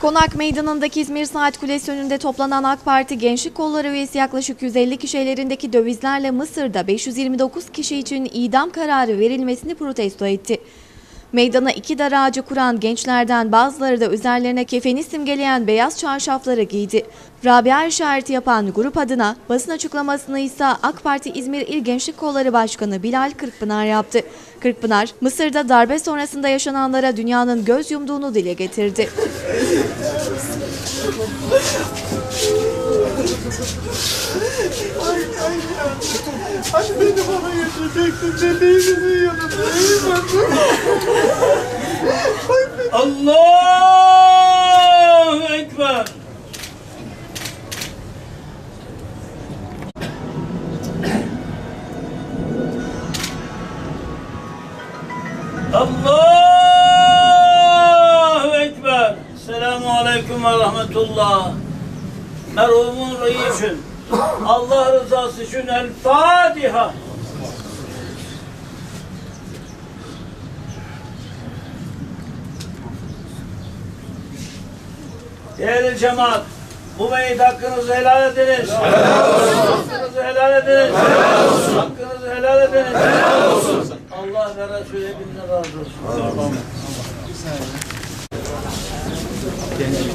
Konak Meydanı'ndaki İzmir Saat Kulesi önünde toplanan AK Parti Gençlik Kolları üyesi yaklaşık 150 kişi ellerindeki dövizlerle Mısır'da 529 kişi için idam kararı verilmesini protesto etti. Meydana iki dar ağacı kuran gençlerden bazıları da üzerlerine kefeni simgeleyen beyaz çarşafları giydi. Rabia işareti yapan grup adına basın açıklamasını ise AK Parti İzmir İl Gençlik Kolları Başkanı Bilal Kırkpınar yaptı. Kırkpınar, Mısır'da darbe sonrasında yaşananlara dünyanın göz yumduğunu dile getirdi. Hani beni bana getirecektin bebeğimizin yanındayım Allahu Ekber. Allahu Ekber. Selamun Aleyküm ve Rahmetullah. Merhumun ruhu için, Allah rızası için El Fatiha. Değerli cemaat, bu beyit hakkınızı helal ediniz. Helal olsun. Hakkınızı helal ediniz. Helal olsun. Hakkınızı helal ediniz. Helal olsun. Allah ve Resulü hepinize razı olsun. He?